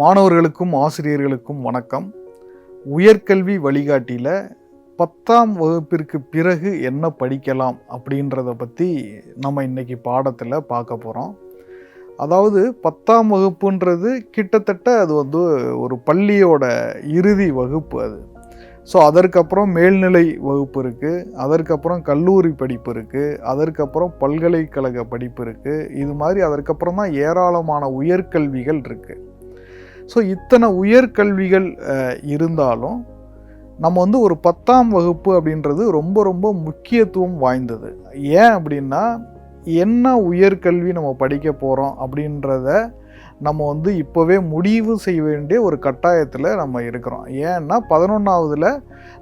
மாணவர்களுக்கும் ஆசிரியர்களுக்கும் வணக்கம். உயர்கல்வி வழிகாட்டியில் பத்தாம் வகுப்பிற்கு பிறகு என்ன படிக்கலாம் அப்படின்றத பற்றி நம்ம இன்றைக்கி பாடத்தில் பார்க்க போகிறோம் அதாவது பத்தாம் வகுப்புன்றது கிட்டத்தட்ட அது வந்து ஒரு பள்ளியோட இறுதி வகுப்பு அது. ஸோ அதற்கப்புறம் மேல்நிலை வகுப்பு இருக்குது அதற்கப்புறம் கல்லூரி படிப்பு இருக்குது அதற்கப்புறம் பல்கலைக்கழக படிப்பு இருக்குது இது மாதிரி அதற்கப்புறம் தான் ஏராளமான உயர்கல்விகள் இருக்குது ஸோ இத்தனை உயர்கல்விகள் இருந்தாலும் நம்ம வந்து ஒரு பத்தாம் வகுப்பு அப்படின்றது ரொம்ப ரொம்ப முக்கியத்துவம் வாய்ந்தது. ஏன் அப்படின்னா என்ன உயர்கல்வி நம்ம படிக்க போகிறோம் அப்படின்றத நம்ம வந்து இப்போவே முடிவு செய்ய வேண்டிய ஒரு கட்டாயத்தில் நம்ம இருக்கிறோம். ஏன்னா பதினொன்றாவதுல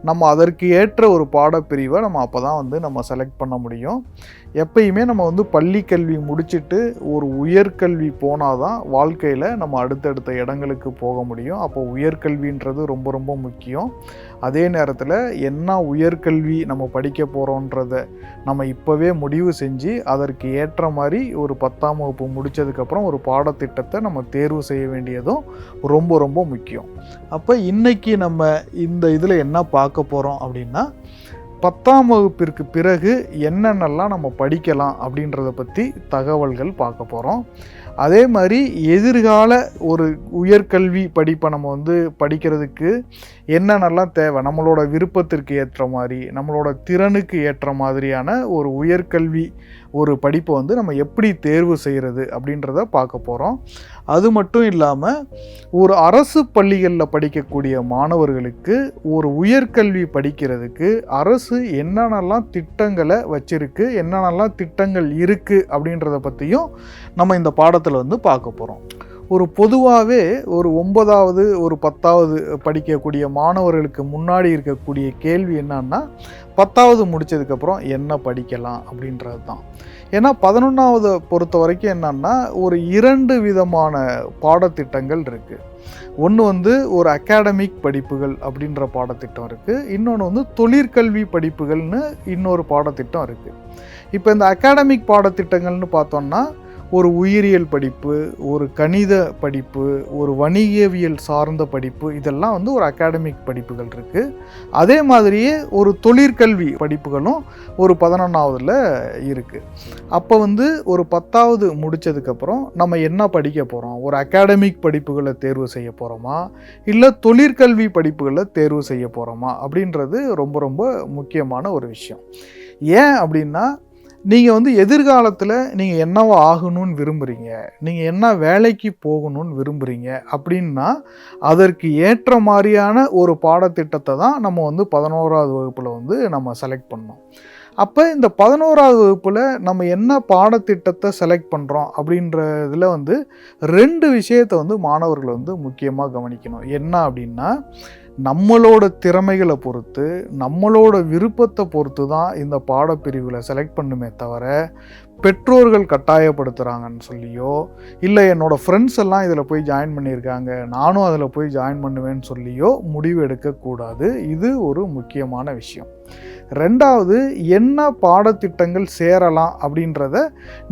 நம்ம அதற்கு ஏற்ற ஒரு பாடப்பிரிவை நம்ம அப்போ தான் வந்து நம்ம செலக்ட் பண்ண முடியும். எப்பயுமே நம்ம வந்து பள்ளி கல்வி முடிச்சுட்டு ஒரு உயர்கல்வி போனால் தான் வாழ்க்கையில் நம்ம அடுத்தடுத்த இடங்களுக்கு போக முடியும். அப்போ உயர்கல்வின்றது ரொம்ப ரொம்ப முக்கியம். அதே நேரத்தில் என்ன உயர்கல்வி நம்ம படிக்க போகிறோன்றத நம்ம இப்போவே முடிவு செஞ்சு அதற்கு ஏற்ற மாதிரி ஒரு பத்தாம் வகுப்பு முடித்ததுக்கப்புறம் ஒரு பாடத்திட்டத்தை நம்ம தேர்வு செய்ய வேண்டியதும் ரொம்ப ரொம்ப முக்கியம். அப்போ இன்றைக்கி நம்ம இந்த இதில் என்ன பார்க்க போகிறோம் அப்படின்னா பத்தாம் வகுப்பிற்கு பிறகு என்னென்னலாம் நம்ம படிக்கலாம் அப்படின்றத பற்றி தகவல்கள் பார்க்க போகிறோம் அதே மாதிரி எதிர்கால ஒரு உயர்கல்வி படிப்பை நம்ம வந்து படிக்கிறதுக்கு என்னென்னலாம் தேவை? நம்மளோட விருப்பத்திற்கு ஏற்ற மாதிரி நம்மளோட திறனுக்கு ஏற்ற மாதிரியான ஒரு உயர்கல்வி ஒரு படிப்பை வந்து நம்ம எப்படி தேர்வு செய்கிறது அப்படின்றத பார்க்க போகிறோம் அது மட்டும் இல்லாமல் ஒரு அரசு பள்ளிகளில் படிக்கக்கூடிய மாணவர்களுக்கு ஒரு உயர்கல்வி படிக்கிறதுக்கு அரசு என்னென்னலாம் திட்டங்களை வச்சிருக்கு என்னென்னலாம் திட்டங்கள் இருக்குது அப்படின்றத பற்றியும் நம்ம இந்த பாடத்தில் வந்து பார்க்க போகிறோம் ஒரு பொதுவாகவே ஒரு ஒன்பதாவது ஒரு பத்தாவது படிக்கக்கூடிய மாணவர்களுக்கு முன்னாடி இருக்கக்கூடிய கேள்வி என்னன்னா பத்தாவது முடிச்சதுக்கப்புறம் என்ன படிக்கலாம் அப்படின்றது தான். ஏன்னா பதினொன்றாவது பொறுத்த வரைக்கும் என்னன்னா ஒரு இரண்டு விதமான பாடத்திட்டங்கள் இருக்குது ஒன்று வந்து ஒரு அகாடமிக் படிப்புகள் அப்படின்ற பாடத்திட்டம் இருக்குது இன்னொன்று வந்து தொழிற்கல்வி படிப்புகள்னு இன்னொரு பாடத்திட்டம் இருக்குது இப்போ இந்த அகாடமிக் பாடத்திட்டங்கள்னு பார்த்தோம்னா ஒரு உயிரியல் படிப்பு ஒரு கணித படிப்பு ஒரு வணிகவியல் சார்ந்த படிப்பு இதெல்லாம் வந்து ஒரு அகாடமிக் படிப்புகள் இருக்குது அதே மாதிரியே ஒரு தொழிற்கல்வி படிப்புகளும் ஒரு பதினொன்றாவதில் இருக்குது அப்போ வந்து ஒரு பத்தாவது முடித்ததுக்கப்புறம் நம்ம என்ன படிக்க போகிறோம் ஒரு அகாடமிக் படிப்புகளை தேர்வு செய்ய போகிறோமா இல்லை தொழிற்கல்வி படிப்புகளை தேர்வு செய்ய போகிறோமா அப்படின்றது ரொம்ப ரொம்ப முக்கியமான ஒரு விஷயம். ஏன் அப்படின்னா நீங்கள் வந்து எதிர்காலத்தில் நீங்கள் என்னவோ ஆகணும்னு விரும்புகிறீங்க நீங்கள் என்ன வேலைக்கு போகணும்னு விரும்புகிறீங்க அப்படின்னா அதற்கு ஏற்ற மாதிரியான ஒரு பாடத்திட்டத்தை தான் நம்ம வந்து பதினோராவது வகுப்பில் வந்து நம்ம செலக்ட் பண்ணோம். அப்போ இந்த பதினோராவது வகுப்பில் நம்ம என்ன பாடத்திட்டத்தை செலக்ட் பண்ணுறோம் அப்படின்றதுல வந்து ரெண்டு விஷயத்தை வந்து மாணவர்கள் வந்து முக்கியமாக கவனிக்கணும். என்ன அப்படின்னா நம்மளோட திறமைகளை பொறுத்து நம்மளோட விருப்பத்தை பொறுத்து தான் இந்த பாடப்பிரிவில் செலக்ட் பண்ணுமே தவிர பெற்றோர்கள் கட்டாயப்படுத்துகிறாங்கன்னு சொல்லியோ இல்லை என்னோடய ஃப்ரெண்ட்ஸ் எல்லாம் இதில் போய் ஜாயின் பண்ணியிருக்காங்க நானும் அதில் போய் ஜாயின் பண்ணுவேன்னு சொல்லியோ முடிவு எடுக்கக்கூடாது. இது ஒரு முக்கியமான விஷயம். ரெண்டாவது என்ன பாடத்திட்டங்கள் சேரலாம் அப்படின்றத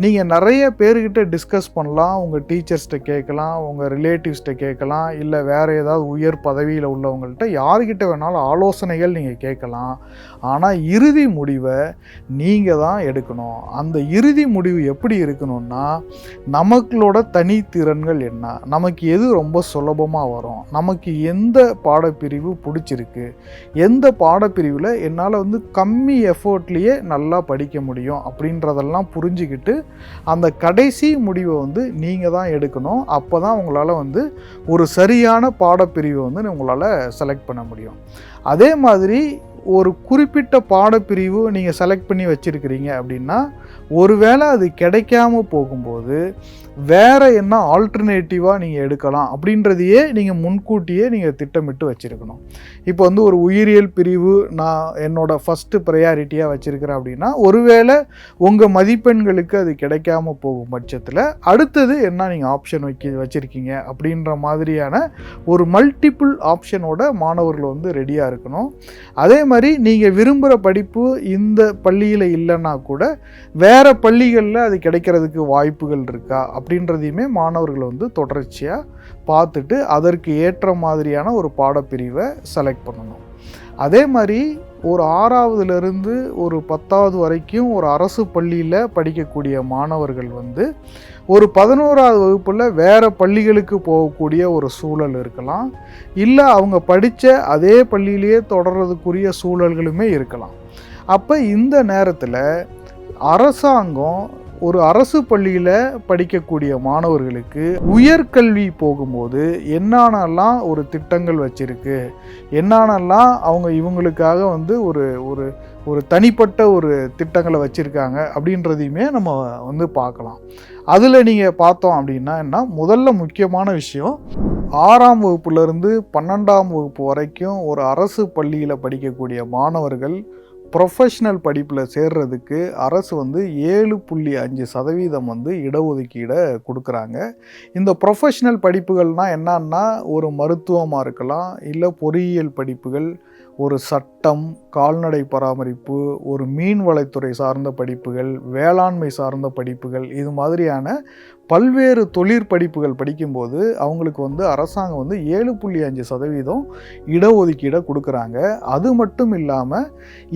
நீங்கள் நிறைய பேர்கிட்ட டிஸ்கஸ் பண்ணலாம். உங்கள் டீச்சர்ஸ்கிட்ட கேட்கலாம் உங்கள் ரிலேட்டிவ்ஸ்கிட்ட கேட்கலாம் இல்லை வேறு ஏதாவது உயர் பதவியில் உள்ளவங்கள்ட்ட யார்கிட்ட வேணாலும் ஆலோசனைகள் நீங்கள் கேட்கலாம். ஆனால் இறுதி முடிவை நீங்கள் தான் எடுக்கணும். அந்த இறுதி முடிவு எப்படி இருக்கணும்னா நமக்களோட தனித்திறன்கள் என்ன? நமக்கு எது ரொம்ப சுலபமாக வரும்? நமக்கு எந்த பாடப்பிரிவு பிடிச்சிருக்கு? எந்த பாடப்பிரிவில் என்னால் வந்து கம்மி எஃபோர்ட்லேயே நல்லா படிக்க முடியும்? அப்படின்றதெல்லாம் புரிஞ்சுக்கிட்டு அந்த கடைசி முடிவை வந்து நீங்கள் தான் எடுக்கணும். அப்போ தான் உங்களால் வந்து ஒரு சரியான பாடப்பிரிவை வந்து உங்களால் செலக்ட் பண்ண முடியும். அதே மாதிரி ஒரு குறிப்பிட்ட பாடப்பிரிவு நீங்கள் செலக்ட் பண்ணி வச்சுருக்கிறீங்க அப்படின்னா ஒருவேளை அது கிடைக்காம போகும்போது வேறு என்ன ஆல்டர்னேட்டிவாக நீங்கள் எடுக்கலாம் அப்படின்றதையே நீங்கள் முன்கூட்டியே நீங்கள் திட்டமிட்டு வச்சுருக்கணும். இப்போ வந்து ஒரு உயிரியல் பிரிவு நான் என்னோடய ஃபஸ்ட்டு ப்ரையாரிட்டியாக வச்சுருக்கிறேன் அப்படின்னா ஒருவேளை உங்கள் மதிப்பெண்களுக்கு அது கிடைக்காம போகும் பட்சத்தில் அடுத்தது என்ன நீங்கள் ஆப்ஷன் வைக்க வச்சுருக்கீங்க அப்படின்ற மாதிரியான ஒரு மல்டிபிள் ஆப்ஷனோட மாணவர்கள் வந்து ரெடியாக இருக்கணும். அதே மாதிரி மாதிரி நீங்கள் விரும்புகிற படிப்பு இந்த பள்ளியில் இல்லைன்னா கூட வேறு பள்ளிகளில் அது கிடைக்கிறதுக்கு வாய்ப்புகள் இருக்கா அப்படின்றதையுமே மாணவர்கள் வந்து தொடர்ச்சியாக பார்த்துட்டு அதற்கு ஏற்ற மாதிரியான ஒரு பாடப்பிரிவை செலக்ட் பண்ணணும். அதே மாதிரி ஒரு ஆறாவதுலேருந்து ஒரு பத்தாவது வரைக்கும் ஒரு அரசு பள்ளியில் படிக்கக்கூடிய மாணவர்கள் வந்து ஒரு பதினோராவது வகுப்பில் வேறு பள்ளிகளுக்கு போகக்கூடிய ஒரு சூழல் இருக்கலாம். இல்லை அவங்க படித்த அதே பள்ளியிலேயே தொடர்றதுக்குரிய சூழல்களுமே இருக்கலாம். அப்போ இந்த நேரத்தில் அரசாங்கம் ஒரு அரசு பள்ளியில் படிக்கக்கூடிய மாணவர்களுக்கு உயர்கல்வி போகும்போது என்னானெல்லாம் ஒரு திட்டங்கள் வச்சிருக்கு? என்னானெல்லாம் அவங்க இவங்களுக்காக வந்து ஒரு ஒரு ஒரு தனிப்பட்ட ஒரு திட்டங்களை வச்சுருக்காங்க அப்படின்றதையுமே நம்ம வந்து பார்க்கலாம். அதில் நீங்கள் பார்த்தோம் அப்படின்னா என்ன? முதல்ல முக்கியமான விஷயம் ஆறாம் வகுப்புலேருந்து பன்னெண்டாம் வகுப்பு வரைக்கும் ஒரு அரசு பள்ளியில் படிக்கக்கூடிய மாணவர்கள் ப்ரொஃபஷ்னல் படிப்பில் சேர்றதுக்கு அரசு வந்து ஏழு புள்ளி அஞ்சு சதவீதம் வந்து இடஒதுக்கீடை கொடுக்குறாங்க. இந்த ப்ரொஃபஷ்னல் படிப்புகள்னால் என்னன்னா ஒரு மருத்துவமாக இருக்கலாம் இல்லை பொறியியல் படிப்புகள் ஒரு சட்டம் கால்நடை பராமரிப்பு ஒரு மீன்வளத்துறை சார்ந்த படிப்புகள் வேளாண்மை சார்ந்த படிப்புகள் இது மாதிரியான பல்வேறு தொழிற்படிப்புகள் படிக்கும்போது அவங்களுக்கு வந்து அரசாங்கம் வந்து ஏழு புள்ளி அஞ்சு சதவீதம் இடஒதுக்கீடை கொடுக்குறாங்க. அது மட்டும் இல்லாமல்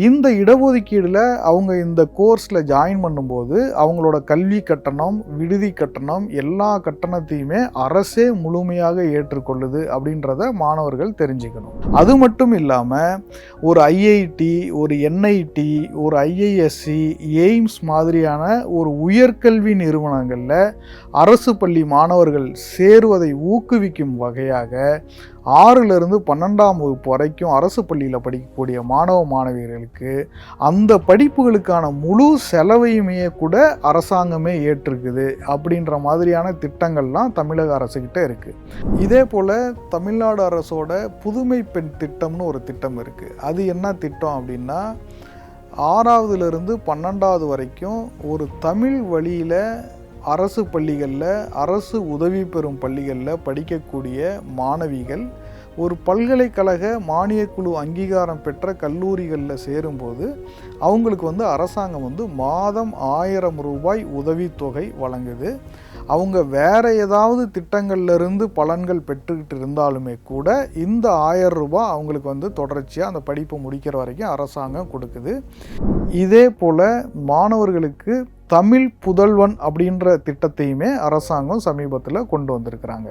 இந்த இடஒதுக்கீடில் அவங்க இந்த கோர்ஸில் ஜாயின் பண்ணும்போது அவங்களோட கல்வி கட்டணம் விடுதி கட்டணம் எல்லா கட்டணத்தையுமே அரசே முழுமையாக ஏற்றுக்கொள்ளுது அப்படின்றத மாணவர்கள் தெரிஞ்சுக்கணும். அது மட்டும் இல்லாமல் ஒரு ஐஐடி ஒரு என்ஐடி ஒரு ஐஐஎஸ்சி எய்ம்ஸ் மாதிரியான ஒரு உயர்கல்வி நிறுவனங்களில் அரசு பள்ளி மாணவர்கள் சேருவதை ஊக்குவிக்கும் வகையாக ஆறிலிருந்து பன்னெண்டாம் வகுப்பு வரைக்கும் அரசு பள்ளியில் படிக்கக்கூடிய மாணவ மாணவியர்களுக்கு அந்த படிப்புகளுக்கான முழு செலவையுமே கூட அரசாங்கமே ஏற்றிருக்குது அப்படின்ற மாதிரியான திட்டங்கள்லாம் தமிழக அரசுக்கிட்ட இருக்குது இதே போல் தமிழ்நாடு அரசோட புதுமை பெண் திட்டம்னு ஒரு திட்டம் இருக்குது அது என்ன திட்டம் அப்படின்னா ஆறாவதுலேருந்து பன்னெண்டாவது வரைக்கும் ஒரு தமிழ் வழியில் அரசு பள்ளிகளில் அரசு உதவி பெறும் பள்ளிகளில் படிக்கக்கூடிய மாணவிகள் ஒரு பல்கலைக்கழக மானியக்குழு அங்கீகாரம் பெற்ற கல்லூரிகளில் சேரும்போது அவங்களுக்கு வந்து அரசாங்கம் வந்து மாதம் ஆயிரம் ரூபாய் உதவித்தொகை வழங்குது. அவங்க வேற ஏதாவது திட்டங்கள்லேருந்து பலன்கள் பெற்றுக்கிட்டு இருந்தாலுமே கூட இந்த ஆயிரம் ரூபாய் அவங்களுக்கு வந்து தொடர்ச்சியாக அந்த படிப்பு முடிக்கிற வரைக்கும் அரசாங்கம் கொடுக்குது. இதே போல் மாணவர்களுக்கு தமிழ் புதல்வன் அப்படின்ற திட்டத்தையுமே அரசாங்கம் சமீபத்தில் கொண்டு வந்திருக்கிறாங்க.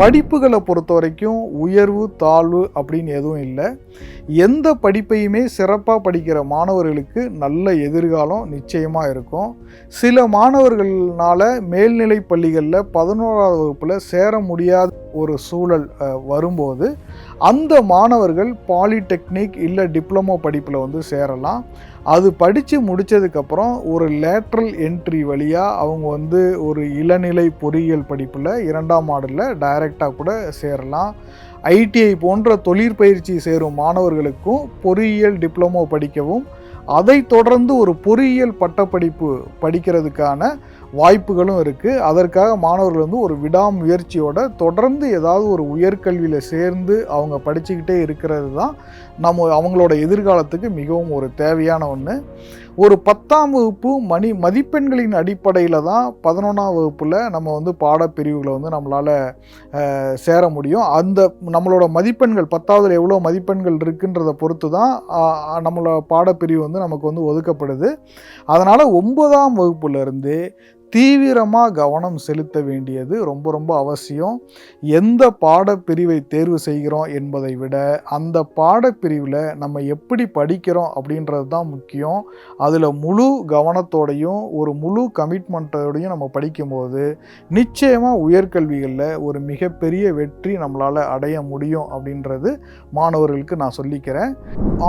படிப்புகளை பொறுத்த வரைக்கும் உயர்வு தாழ்வு அப்படின்னு எதுவும் இல்லை. எந்த படிப்பையுமே சிறப்பாக படிக்கிற மாணவர்களுக்கு நல்ல எதிர்காலம் நிச்சயமாக இருக்கும். சில மாணவர்களால் மேல்நிலை பள்ளிகளில் பதினோராவது வகுப்பில் சேர முடியாத ஒரு சூழல் வரும்போது அந்த மாணவர்கள் பாலிடெக்னிக் இல்லை டிப்ளமோ படிப்பில் வந்து சேரலாம். அது படித்து முடித்ததுக்கப்புறம் ஒரு லேட்ரல் என்ட்ரி வழியாக அவங்க வந்து ஒரு இளநிலை பொறியியல் படிப்பில் இரண்டாம் மாடலில் டைரெக்டாக கூட சேரலாம். ஐடிஐ போன்ற தொழிற்பயிற்சி சேரும் மாணவர்களுக்கும் பொறியியல் டிப்ளமோ படிக்கவும் அதை தொடர்ந்து ஒரு பொறியியல் பட்டப்படிப்பு படிக்கிறதுக்கான வாய்ப்புகளும் இருக்குது அதற்காக மாணவர்கள் வந்து ஒரு விடாமுயற்சியோட தொடர்ந்து ஏதாவது ஒரு உயர்கல்வியில் சேர்ந்து அவங்க படிச்சுக்கிட்டே இருக்கிறது தான் நம்ம அவங்களோட எதிர்காலத்துக்கு மிகவும் ஒரு தேவையான ஒன்று ஒரு பத்தாம் வகுப்பு மணி மதிப்பெண்களின் அடிப்படையில் தான் பதினொன்றாம் வகுப்பில் நம்ம வந்து பாடப்பிரிவுகளை வந்து நம்மளால் சேர முடியும். அந்த நம்மளோட மதிப்பெண்கள் பத்தாவதுல எவ்வளோ மதிப்பெண்கள் இருக்குன்றதை பொறுத்து தான் நம்மளோட பாடப்பிரிவு வந்து நமக்கு வந்து ஒதுக்கப்படுது. அதனால் ஒன்பதாம் வகுப்புலேருந்து தீவிரமாக கவனம் செலுத்த வேண்டியது ரொம்ப ரொம்ப அவசியம். எந்த பாடப்பிரிவை தேர்வு செய்கிறோம் என்பதை விட அந்த பாடப்பிரிவில் நம்ம எப்படி படிக்கிறோம் அப்படின்றது தான் முக்கியம். அதில் முழு கவனத்தோடையும் ஒரு முழு கமிட்மெண்ட்டோடையும் நம்ம படிக்கும்போது நிச்சயமாக உயர்கல்விகளில் ஒரு மிகப்பெரிய வெற்றி நம்மளால் அடைய முடியும் அப்படின்றது மாணவர்களுக்கு நான் சொல்லிக்கிறேன்.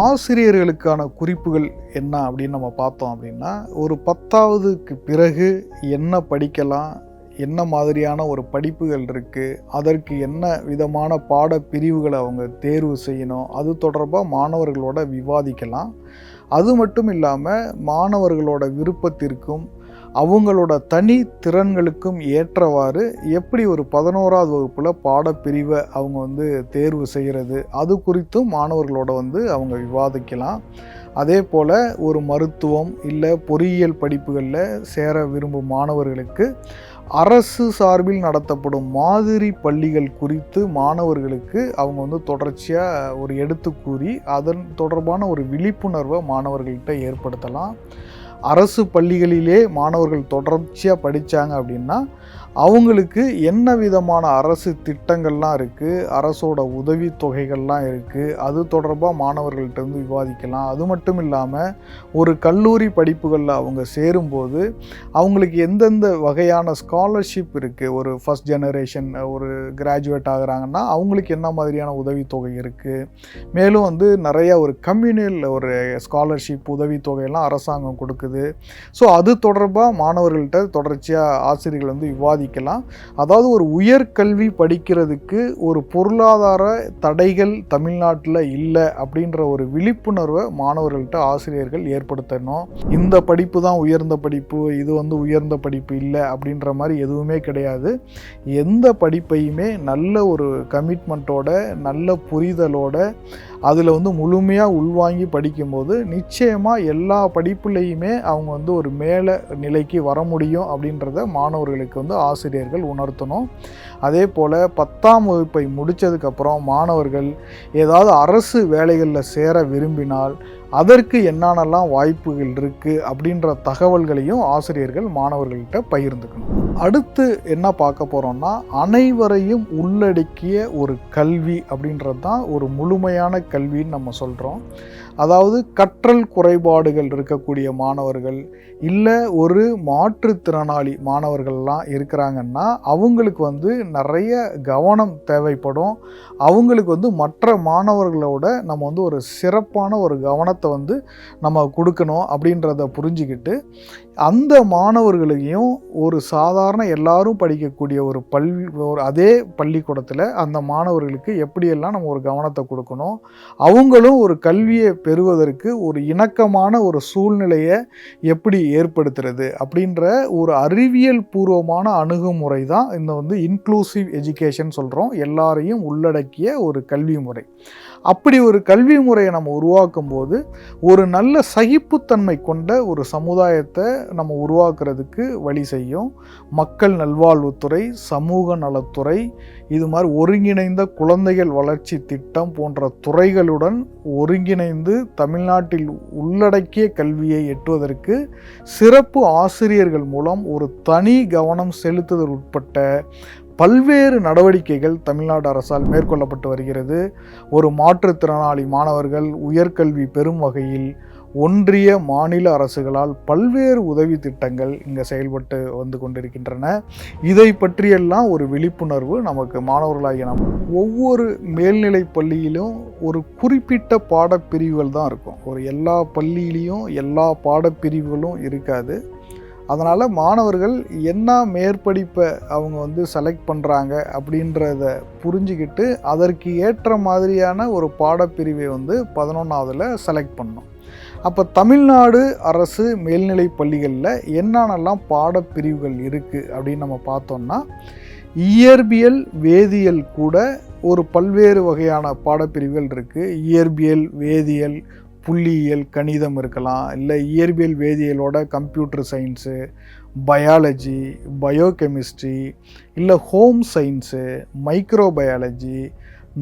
ஆசிரியர்களுக்கான குறிப்புகள் என்ன அப்படின்னு நம்ம பார்த்தோம் அப்படின்னா ஒரு பத்தாவதுக்கு பிறகு என்ன படிக்கலாம் என்ன மாதிரியான ஒரு படிப்புகள் இருக்குது அதற்கு என்ன விதமான பாட பிரிவுகளை அவங்க தேர்வு செய்யணும் அது தொடர்பாக மாணவர்களோட விவாதிக்கலாம். அது மட்டும் இல்லாமல் மாணவர்களோட விருப்பத்திற்கும் அவங்களோட தனி திறன்களுக்கும் ஏற்றவாறு எப்படி ஒரு பதினோராவது வகுப்பில் பாடப்பிரிவை அவங்க வந்து தேர்வு செய்கிறது அது குறித்தும் மாணவர்களோட வந்து அவங்க விவாதிக்கலாம். அதே போல் ஒரு மருத்துவம் இல்லை பொறியியல் படிப்புகளில் சேர விரும்பும் மாணவர்களுக்கு அரசு சார்பில் நடத்தப்படும் மாதிரி பள்ளிகள் குறித்து மாணவர்களுக்கு அவங்க வந்து தொடர்ச்சியாக ஒரு எடுத்து கூறி அதன் தொடர்பான ஒரு விழிப்புணர்வை மாணவர்கள்கிட்ட ஏற்படுத்தலாம். அரசு பள்ளிகளிலே மாணவர்கள் தொடர்ச்சியாக படித்தாங்க அப்படின்னா அவங்களுக்கு என்ன விதமான அரசு திட்டங்கள்லாம் இருக்குது அரசோட உதவி தொகைகள்லாம் இருக்குது அது தொடர்பாக மாணவர்கள்ட்ட வந்து விவாதிக்கலாம். அது மட்டும் இல்லாமல் ஒரு கல்லூரி படிப்புகளில் அவங்க சேரும்போது அவங்களுக்கு எந்தெந்த வகையான ஸ்காலர்ஷிப் இருக்குது ஒரு ஃபஸ்ட் ஜெனரேஷன் ஒரு கிராஜுவேட் ஆகிறாங்கன்னா அவங்களுக்கு என்ன மாதிரியான உதவித்தொகை இருக்குது மேலும் வந்து நிறையா ஒரு கம்யூனியல் ஒரு ஸ்காலர்ஷிப் உதவித்தொகையெல்லாம் அரசாங்கம் கொடுக்குது. ஸோ அது தொடர்பாக மாணவர்கள்ட்ட தொடர்ச்சியாக ஆசிரியர்கள் வந்து விவாதிக்கலாம் அதாவது ஒரு உயர்கல்வி படிக்கிறதுக்கு ஒரு பொருளாதார தடைகள் தமிழ்நாட்டில் இல்லை அப்படின்ற ஒரு விழிப்புணர்வை மாணவர்கள்ட்ட ஆசிரியர்கள் ஏற்படுத்தணும். இந்த படிப்பு தான் உயர்ந்த படிப்பு இது வந்து உயர்ந்த படிப்பு இல்லை அப்படின்ற மாதிரி எதுவுமே கிடையாது. எந்த படிப்பையுமே நல்ல ஒரு கமிட்மெண்ட்டோட நல்ல புரிதலோட அதில் வந்து முழுமையாக உள்வாங்கி படிக்கும்போது நிச்சயமாக எல்லா படிப்புலேயுமே அவங்க வந்து ஒரு மேலே நிலைக்கு வர முடியும் அப்படின்றத மாணவர்களுக்கு வந்து ஆசிரியர்கள் உணர்த்தணும். அதே போல் பத்தாம் வகுப்பை முடித்ததுக்கப்புறம் மாணவர்கள் ஏதாவது அரசு வேலைகளில் சேர விரும்பினால் அதற்கு என்னென்னலாம் வாய்ப்புகள் இருக்குது அப்படின்ற தகவல்களையும் ஆசிரியர்கள் மாணவர்கள்கிட்ட பகிர்ந்துக்கணும். அடுத்து என்ன பார்க்க போகிறோம்னா அனைவரையும் உள்ளடக்கிய ஒரு கல்வி அப்படின்றது தான் ஒரு முழுமையான கல்வின்னு நம்ம சொல்கிறோம் அதாவது கற்றல் குறைபாடுகள் இருக்கக்கூடிய மாணவர்கள் இல்லை ஒரு மாற்றுத்திறனாளி மாணவர்கள்லாம் இருக்கிறாங்கன்னா அவங்களுக்கு வந்து நிறைய கவனம் தேவைப்படும். அவங்களுக்கு வந்து மற்ற மாணவர்களோட நம்ம வந்து ஒரு சிறப்பான ஒரு கவனத்தை வந்து நம்ம கொடுக்கணும் அப்படின்றத புரிஞ்சுக்கிட்டு அந்த மாணவர்களையும் ஒரு சாதாரண எல்லாரும் படிக்கக்கூடிய ஒரு பள்ளி ஒரு அதே பள்ளிக்கூடத்தில் அந்த மாணவர்களுக்கு எப்படியெல்லாம் நம்ம ஒரு கவனத்தை கொடுக்கணும்? அவங்களும் ஒரு கல்வியை பெறுவதற்கு ஒரு இணக்கமான ஒரு சூழ்நிலையை எப்படி ஏற்படுத்துறது? அப்படின்ற ஒரு அறிவியல் பூர்வமான அணுகுமுறை தான் இந்த வந்து இன்க்ளூசிவ் எஜுகேஷன் சொல்கிறோம் எல்லாரையும் உள்ளடக்கிய ஒரு கல்வி முறை. அப்படி ஒரு கல்வி முறையை நம்ம உருவாக்கும் போது ஒரு நல்ல சகிப்புத்தன்மை கொண்ட ஒரு சமுதாயத்தை நம்ம உருவாக்குறதுக்கு வழி செய்யும். மக்கள் நல்வாழ்வுத்துறை சமூக நலத்துறை இது மாதிரி ஒருங்கிணைந்த குழந்தைகள் வளர்ச்சி திட்டம் போன்ற துறைகளுடன் ஒருங்கிணைந்து தமிழ்நாட்டில் உள்ளடக்கிய கல்வியை எட்டுவதற்கு சிறப்பு ஆசிரியர்கள் மூலம் ஒரு தனி கவனம் செலுத்துதல் உட்பட்ட பல்வேறு நடவடிக்கைகள் தமிழ்நாடு அரசால் மேற்கொள்ளப்பட்டு வருகிறது. ஒரு மாற்றுத்திறனாளி மாணவர்கள் உயர்கல்வி பெறும் வகையில் ஒன்றிய மாநில அரசுகளால் பல்வேறு உதவி திட்டங்கள் இங்கே செயல்பட்டு வந்து கொண்டிருக்கின்றன. இதை பற்றியெல்லாம் ஒரு விழிப்புணர்வு நமக்கு மாணவர்களாகிய நம் ஒவ்வொரு மேல்நிலை பள்ளியிலும் ஒரு குறிப்பிட்ட பாடப்பிரிவுகள் தான் இருக்கும். ஒரு எல்லா பள்ளியிலையும் எல்லா பாடப்பிரிவுகளும் இருக்காது. அதனால் மாணவர்கள் என்ன மேற்படிப்பை அவங்க வந்து செலக்ட் பண்ணுறாங்க அப்படின்றத புரிஞ்சுக்கிட்டு அதற்கு ஏற்ற மாதிரியான ஒரு பாடப்பிரிவை வந்து பதினொன்றாவதில் செலக்ட் பண்ணோம் அப்போ தமிழ்நாடு அரசு மேல்நிலை பள்ளிகளில் என்னென்னலாம் பாடப்பிரிவுகள் இருக்குது அப்படின்னு நம்ம பார்த்தோம்னா இயற்பியல் வேதியியல் கூட ஒரு பல்வேறு வகையான பாடப்பிரிவுகள் இருக்குது இயற்பியல் வேதியியல் புள்ளியியல் கணிதம் இருக்கலாம் இல்லை இயற்பியல் வேதியியலோட கம்ப்யூட்டர் சயின்ஸு பயாலஜி பயோகெமிஸ்ட்ரி இல்லை ஹோம் சயின்ஸு மைக்ரோபயாலஜி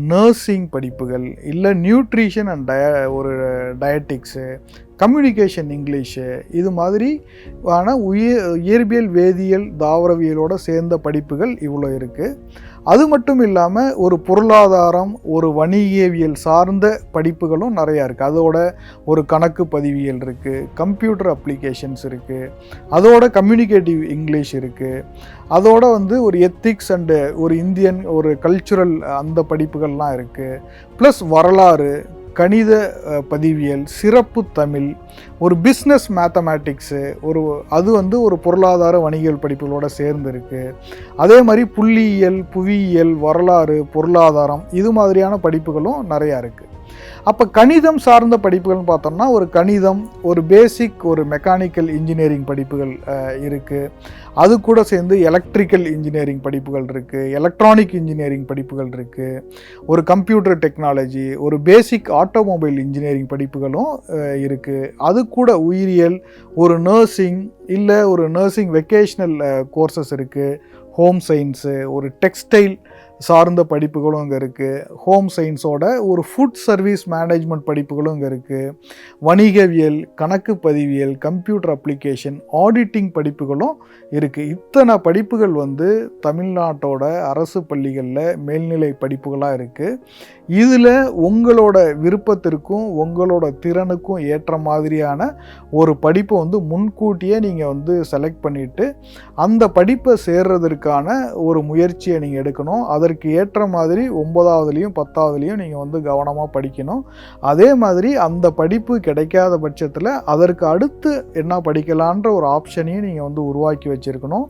நர்சிங் படிப்புகள் இல்லை நியூட்ரிஷன் அண்ட் டய ஒரு டயட்டிக்ஸு கம்யூனிகேஷன் இங்கிலீஷு இது மாதிரி ஆனால் உயிர் இயற்பியல் வேதியியல் தாவரவியலோடு சேர்ந்த படிப்புகள் இவ்வளோ இருக்குது அது மட்டும் இல்லாமல் ஒரு பொருளாதாரம் ஒரு வணிகவியல் சார்ந்த படிப்புகளும் நிறையா இருக்குது அதோட ஒரு கணக்கு பதிவியல் இருக்குது கம்ப்யூட்டர் அப்ளிகேஷன்ஸ் இருக்குது அதோட கம்யூனிகேட்டிவ் இங்கிலீஷ் இருக்குது அதோட வந்து ஒரு எத்திக்ஸ் அண்டு ஒரு இந்தியன் ஒரு கல்ச்சுரல் அந்த படிப்புகள்லாம் இருக்குது ப்ளஸ் வரலாறு கணித பதிவியல் சிறப்பு தமிழ் ஒரு பிஸ்னஸ் மேத்தமேட்டிக்ஸு ஒரு அது வந்து ஒரு பொருளாதார வணிகல் படிப்புகளோட சேர்ந்துருக்கு அதே மாதிரி புள்ளியியல் புவியியல் வரலாறு பொருளாதாரம் இது மாதிரியான படிப்புகளும் நிறையா இருக்குது அப்போ கணிதம் சார்ந்த படிப்புகள்னு பார்த்தோம்னா ஒரு கணிதம் ஒரு பேசிக் ஒரு மெக்கானிக்கல் இன்ஜினியரிங் படிப்புகள் இருக்குது அது கூட சேர்ந்து எலக்ட்ரிக்கல் இன்ஜினியரிங் படிப்புகள் இருக்குது எலக்ட்ரானிக் இன்ஜினியரிங் படிப்புகள் இருக்குது ஒரு கம்ப்யூட்டர் டெக்னாலஜி ஒரு பேசிக் ஆட்டோமொபைல் இன்ஜினியரிங் படிப்புகளும் இருக்குது அது கூட உயிரியல் ஒரு நர்சிங் இல்லை ஒரு நர்சிங் வெக்கேஷ்னல் கோர்சஸ் இருக்குது ஹோம் சயின்ஸு ஒரு டெக்ஸ்டைல் சார்ந்த படிப்புகளும் இங்கே இருக்குது ஹோம் சயின்ஸோட ஒரு ஃபுட் சர்வீஸ் மேனேஜ்மெண்ட் படிப்புகளும் இங்கே இருக்குது வணிகவியல் கணக்கு பதிவியல் கம்ப்யூட்டர் அப்ளிகேஷன் ஆடிட்டிங் படிப்புகளும் இருக்குது இத்தனை படிப்புகள் வந்து தமிழ்நாட்டோட அரசு பள்ளிகளில் மேல்நிலை படிப்புகளாக இருக்குது இதில் உங்களோட விருப்பத்திற்கும் உங்களோட திறனுக்கும் ஏற்ற மாதிரியான ஒரு படிப்பை வந்து முன்கூட்டியே நீங்கள் வந்து செலக்ட் பண்ணிவிட்டு அந்த படிப்பை சேர்றதற்கான ஒரு முயற்சியை நீங்கள் எடுக்கணும். அதற்கு ஏற்ற மாதிரி ஒன்பதாவதுலேயும் பத்தாவதுலேயும் நீங்கள் வந்து கவனமாக படிக்கணும். அதே மாதிரி அந்த படிப்பு கிடைக்காத பட்சத்தில் அதற்கு அடுத்து என்ன படிக்கலான்ற ஒரு ஆப்ஷனையும் நீங்கள் வந்து உருவாக்கி வச்சுருக்கணும்.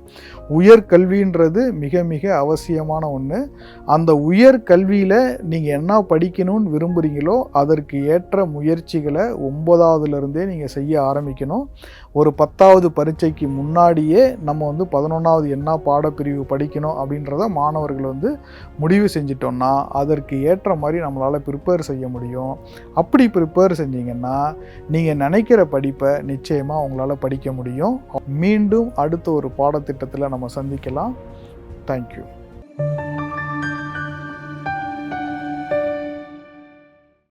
உயர்கல்வின்றது மிக மிக அவசியமான ஒன்று அந்த உயர்கல்வியில் நீங்கள் என்ன படிக்கணும்னு விரும்புகிறீங்களோ அதற்கு ஏற்ற முயற்சிகளை ஒன்பதாவதுலேருந்தே நீங்கள் செய்ய ஆரம்பிக்கணும். ஒரு பத்தாவது பரீட்சைக்கு முன்னாடியே நம்ம வந்து பதினொன்றாவது என்ன பாடப்பிரிவு படிக்கணும் அப்படின்றத மாணவர்கள் வந்து முடிவு செஞ்சிட்டோம்னா அதற்கு ஏற்ற மாதிரி நம்மளால் ப்ரிப்பேர் செய்ய முடியும். அப்படி ப்ரிப்பேர் செஞ்சீங்கன்னா நீங்கள் நினைக்கிற படிப்பை நிச்சயமாக உங்களால் படிக்க முடியும். மீண்டும் அடுத்த ஒரு பாடத்திட்டத்தில் நம்ம சந்திக்கலாம். தேங்க்யூ